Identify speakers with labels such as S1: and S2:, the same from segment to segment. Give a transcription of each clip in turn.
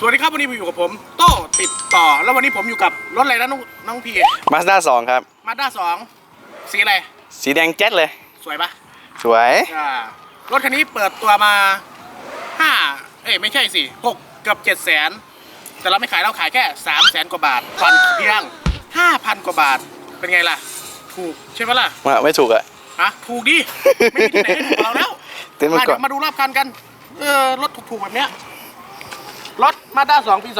S1: สวัสดีครับวันนี้ผมอยู่กับผมโต้ติดต่อ แล้ววันนี้ผมอยู่กับรถอะไรนะน้องน้องพี
S2: มาสด้าสองครับ
S1: มาด้าสองสีอะไร
S2: สีแดงแจ๊ดเลย
S1: สวยปะ
S2: สวย
S1: อ่ารถคันนี้เปิดตัวมาห้าเอ้ยไม่ใช่สิหกเกือบเจ็ดแสนแต่เราไม่ขายเราขายแค่สามแสนกว่าบาทผ่อนเพียงห้าพันกว่าบาทเป็นไงล่ะ ถูกใช่ไหมล่ะ
S2: มาไม่ถูกอะ
S1: ฮะถูกดิไม่มีที่ไหนให้ถูกกว่าเราแล้ว
S2: เต้นมา
S1: มา
S2: ก่อ
S1: เดี๋ย
S2: น
S1: วมาดูรอบคันกันเออรถถูกๆแบบเนี้ย รถมาด้า2ปี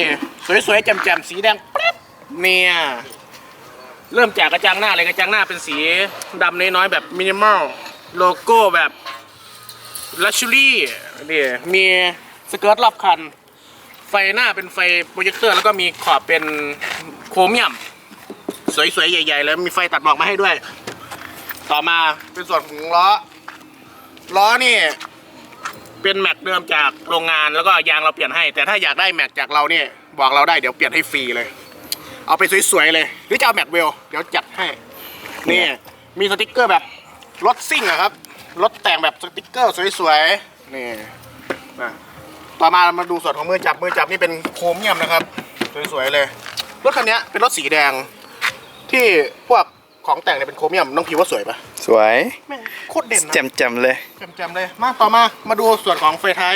S1: 2014 สวยๆแจ่มๆสีแดงเป๊บเนี่ยเริ่มจากกระจังหน้าเลยกระจังหน้าเป็นสีดำน้อยๆแบบมินิมอลโลโก้แบบลักชัวรี่นี่มีสเกิร์ตรอบคัน ไฟหน้าเป็นไฟโปรเจคเตอร์ แล้วก็มีขอบเป็นโครเมียม สวยๆ ใหญ่ๆ แล้วมีไฟตัดหมอกมาให้ด้วย ต่อมาเป็นส่วนของล้อ ล้อนี่ เป็นแม็กเดิมจากโรงงานแล้วก็ยางเราเปลี่ยนให้ แต่ถ้าอยากได้แม็กจากเราเนี่ยบอกเราได้เดี๋ยวเปลี่ยนให้ฟรีเลย เอาไปสวยๆเลย หรือจะเอาแม็กเวลเดี๋ยวจัดให้ นี่มีสติกเกอร์แบบรถซิ่งอะครับรถแต่งแบบสติกเกอร์สวยๆนี่นะต่อมามาดูส่วนของมือจับมือจับนี่เป็นโครเมียมนะครับสวยๆเลยรถคันนี้เป็นรถสีแดงที่พวกของแต่งเนี่ยเป็นโครเมียมน้องพีว่าสวยปะ
S2: สวย
S1: แม่งโคตรเด่นนะ
S2: แจ่มแจ่มๆเลย
S1: แจมๆเลย มาต่อมา มาดูส่วนของไฟท้าย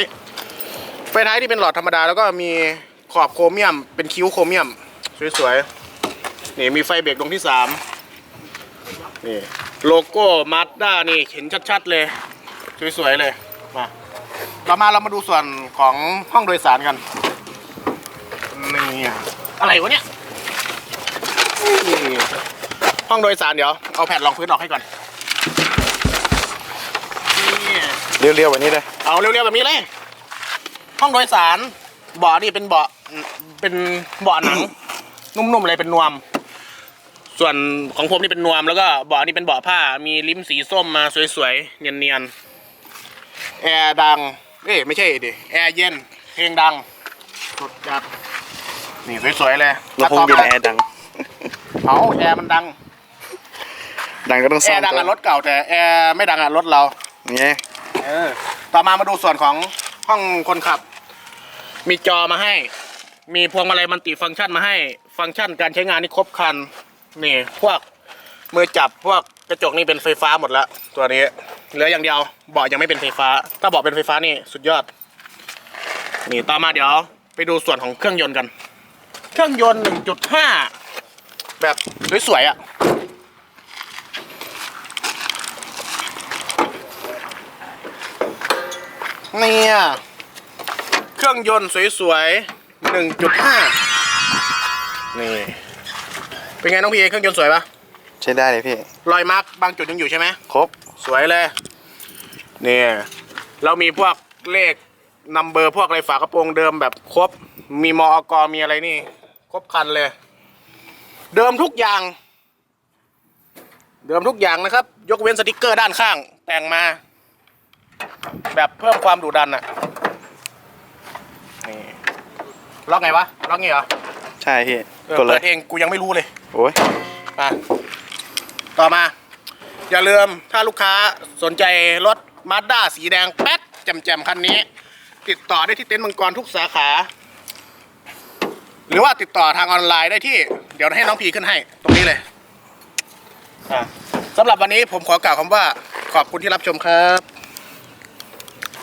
S1: ไฟท้ายที่เป็นหลอดธรรมดา แล้วก็มีขอบโครเมียม เป็นคิ้วโครเมียม สวยๆ นี่มีไฟเบรกดวงที่สามนี่โลโก้มาสด้านี่เห็นชัดๆเลย สวยๆเลย มาต่อมาเรามาดูส่วนของห้องโดยสารกัน นี่อะไรวะเนี่ยนี่ห้องโดยสารเดี๋ยวเอาแผ่นรองพื้นออกให้ก่อน
S2: เรียวๆแบบนี้เลย
S1: เอาเร็วๆแบบนี้เลย ห้องโดยสารเบาะนี่เป็นเบาะเป็นเบาะหนัง นุ่มๆเลยเป็นนวม ส่วนของผมนี่เป็นนวมแล้วก็เบาะนี่เป็นเบาะผ้า มีลิ้มสีส้มมาสวยๆเนียนๆแอร์ดัง เอ้ยไม่ใช่ดิแอร์เย็นเพลงดังสุดจัดนี่สวยๆเลย
S2: เราคงเย็นแอร์ดัง
S1: เอาแอร์มันดัง
S2: ดังก็ต้อง
S1: แอ
S2: ซ่อม
S1: ร์ดัง
S2: ก่อ
S1: อะ
S2: น
S1: รถเก่าแต่แอร์ไม่ดังอะรถเรา
S2: เนี่ย
S1: เออต่อมามาดูส่วนของห้องคนขับ มีจอมาให้ มีพวงมาลัยมันติฟังก์ชันมาให้ ฟังก์ชันการใช้งานนี่ครบครัน นี่พวกมือจับพวกกระจกนี่เป็นไฟฟ้าหมดแล้ว ตัวนี้เหลืออย่างเดียวเบาะยังไม่เป็นไฟฟ้า ถ้าเบาะเป็นไฟฟ้านี่สุดยอด นี่ต่อมาเดี๋ยว ไปดูส่วนของเครื่องยนต์กัน เครื่องยนต์ 1.5 แบบสวยๆอะ่ะ เนี่ย เครื่องยนต์สวยๆ1.5นี่ เป็นไงน้องพีเครื่องยนต์สวยปะ
S2: ใช้ได้เลยพี่
S1: รอยมาร์กบางจุดยังอยู่ใช่ไหม
S2: ครบ
S1: สวยเลย เนี่ย เรามีพวกเลขนัมเบอร์พวกอะไรฝากระโปรงเดิมแบบครบ มีมอกมีอะไรนี่ ครบคันเลย เดิมทุกอย่าง เดิมทุกอย่างนะครับ ยกเว้นสติกเกอร์ด้านข้าง แต่งมา แบบเพิ่มความดุดันอะนี่ล็อกไงวะล็อกงี้เหรอ
S2: ใช่พี่
S1: เออก
S2: ดเล
S1: เปิ
S2: ย
S1: ดเองกูยังไม่รู้เลย
S2: โอ้ย
S1: อะต่อมา อย่าลืมถ้าลูกค้าสนใจรถมาด้าสีแดงแป๊ดแจ่มๆคันนี้ ติดต่อได้ที่เต็นท์มังกรทุกสาขา หรือว่าติดต่อทางออนไลน์ได้ที่ เดี๋ยวให้น้องพีขึ้นให้ ตรงนี้เลยอะสำหรับวันนี้ผมขอกล่าวคำว่าขอบคุณที่รับชมครับ